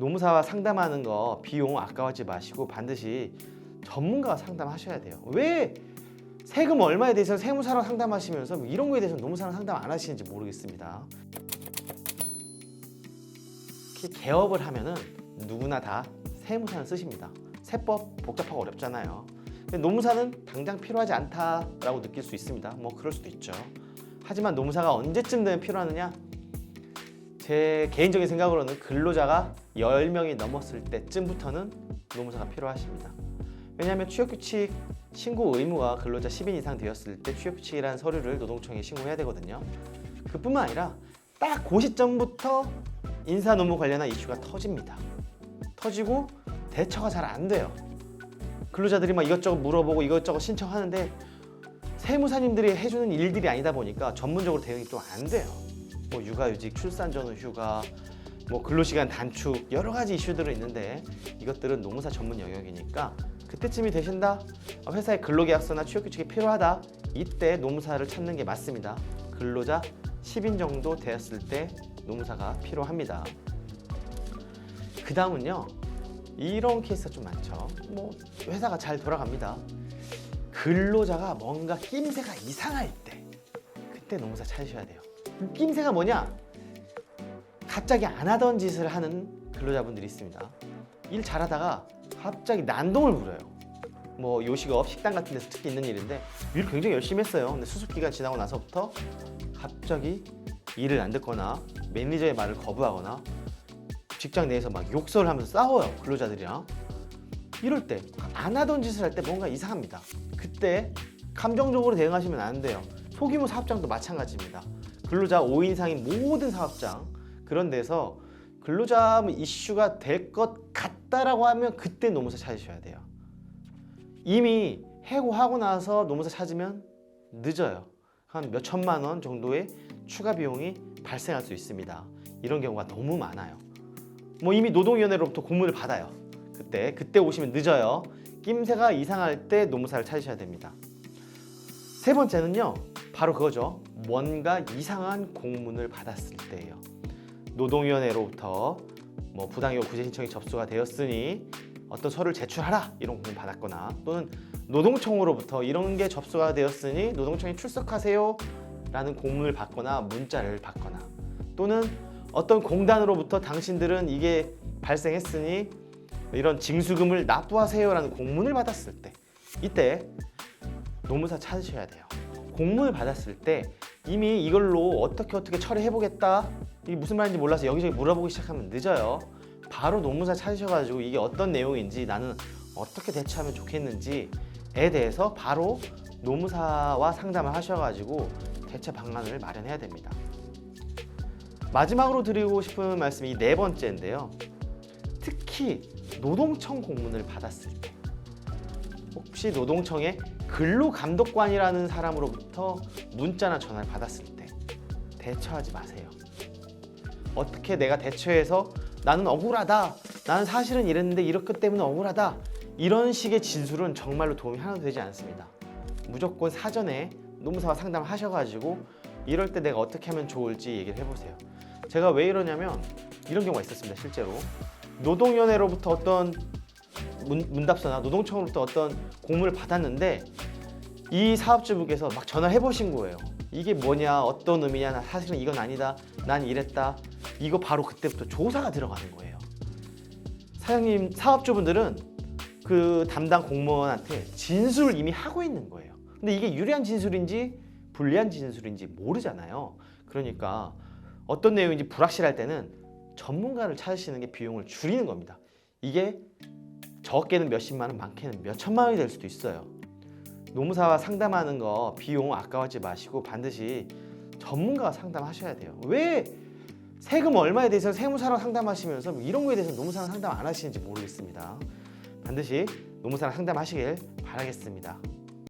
노무사와 상담하는 거 비용 아까워하지 마시고 반드시 전문가와 상담하셔야 돼요. 왜 세금 얼마에 대해서 세무사랑 상담하시면서 뭐 이런 거에 대해서 노무사랑 상담 안 하시는지 모르겠습니다. 개업을 하면은 누구나 다 세무사는 쓰십니다. 세법 복잡하고 어렵잖아요. 근데 노무사는 당장 필요하지 않다라고 느낄 수 있습니다. 뭐 그럴 수도 있죠. 하지만 노무사가 언제쯤 되면 필요하느냐? 제 개인적인 생각으로는 근로자가 10명이 넘었을 때쯤부터는 노무사가 필요하십니다. 왜냐하면 취업규칙 신고 의무가 근로자 10인 이상 되었을 때 취업규칙이라는 서류를 노동청에 신고해야 되거든요. 그뿐만 아니라 딱 그 시점부터 인사 노무 관련한 이슈가 터집니다. 터지고 대처가 잘 안 돼요. 근로자들이 막 이것저것 물어보고 이것저것 신청하는데 세무사님들이 해주는 일들이 아니다 보니까 전문적으로 대응이 좀안 돼요. 뭐 육아휴직, 출산 전후 휴가, 뭐 근로시간 단축 여러 가지 이슈들은 있는데 이것들은 노무사 전문 영역이니까 그때쯤이 되신다 어, 회사의 근로계약서나 취업규칙이 필요하다 이때 노무사를 찾는 게 맞습니다. 근로자 10인 정도 되었을 때 노무사가 필요합니다. 그 다음은요 이런 케이스가 좀 많죠. 뭐 회사가 잘 돌아갑니다. 근로자가 뭔가 낌새가 이상할 때 그때 노무사 찾으셔야 돼요. 그 낌새가 뭐냐? 갑자기 안 하던 짓을 하는 근로자분들이 있습니다. 일 잘하다가 갑자기 난동을 부려요. 뭐 요식업, 식당 같은 데서 특히 있는 일인데 일을 굉장히 열심히 했어요. 근데 수습 기간 지나고 나서부터 갑자기 일을 안 듣거나 매니저의 말을 거부하거나 직장 내에서 막 욕설을 하면서 싸워요 근로자들이랑 이럴 때 안 하던 짓을 할 때 뭔가 이상합니다 그때 감정적으로 대응하시면 안 돼요 소규모 사업장도 마찬가지입니다 근로자 5인 이상인 모든 사업장 그런 데서 근로자 이슈가 될 것 같다라고 하면 그때 노무사 찾으셔야 돼요 이미 해고하고 나서 노무사 찾으면 늦어요 한 몇 천만 원 정도의 추가 비용이 발생할 수 있습니다 이런 경우가 너무 많아요 뭐 이미 노동위원회로부터 공문을 받아요. 그때 그때 오시면 늦어요. 낌새가 이상할 때 노무사를 찾으셔야 됩니다. 세 번째는요, 바로 그거죠. 뭔가 이상한 공문을 받았을 때예요. 노동위원회로부터 뭐 부당이고 구제 신청이 접수가 되었으니 어떤 서류를 제출하라 이런 공문 받았거나 또는 노동청으로부터 이런 게 접수가 되었으니 노동청에 출석하세요 라는 공문을 받거나 문자를 받거나 또는 어떤 공단으로부터 당신들은 이게 발생했으니 이런 징수금을 납부하세요라는 공문을 받았을 때 이때 노무사 찾으셔야 돼요. 공문을 받았을 때 이미 이걸로 어떻게 어떻게 처리해 보겠다 이게 무슨 말인지 몰라서 여기저기 물어보기 시작하면 늦어요. 바로 노무사 찾으셔가지고 이게 어떤 내용인지 나는 어떻게 대처하면 좋겠는지에 대해서 바로 노무사와 상담을 하셔가지고 대처 방안을 마련해야 됩니다. 마지막으로 드리고 싶은 말씀이 네 번째인데요. 특히 노동청 공문을 받았을 때 혹시 노동청의 근로감독관이라는 사람으로부터 문자나 전화를 받았을 때 대처하지 마세요. 어떻게 내가 대처해서 나는 억울하다. 나는 사실은 이랬는데 이렇기 때문에 억울하다. 이런 식의 진술은 정말로 도움이 하나도 되지 않습니다. 무조건 사전에 노무사와 상담을 하셔가지고 이럴 때 내가 어떻게 하면 좋을지 얘기를 해보세요. 제가 왜 이러냐면 이런 경우가 있었습니다. 실제로 노동위원회로부터 어떤 문, 문답서나 노동청으로부터 어떤 공문을 받았는데 이 사업주분께서 막 전화를 해보신 거예요. 이게 뭐냐, 어떤 의미냐, 나 사실은 이건 아니다, 난 이랬다. 이거 바로 그때부터 조사가 들어가는 거예요. 사장님, 사업주분들은 그 담당 공무원한테 진술을 이미 하고 있는 거예요. 근데 이게 유리한 진술인지 불리한 진술인지 모르잖아요. 그러니까 어떤 내용인지 불확실할 때는 전문가를 찾으시는 게 비용을 줄이는 겁니다. 이게 적게는 몇십만 원, 많게는 몇천만 원이 될 수도 있어요. 노무사와 상담하는 거 비용 아까워하지 마시고 반드시 전문가와 상담하셔야 돼요. 왜 세금 얼마에 대해서 세무사랑 상담하시면서 뭐 이런 거에 대해서 노무사랑 상담 안 하시는지 모르겠습니다. 반드시 노무사랑 상담하시길 바라겠습니다.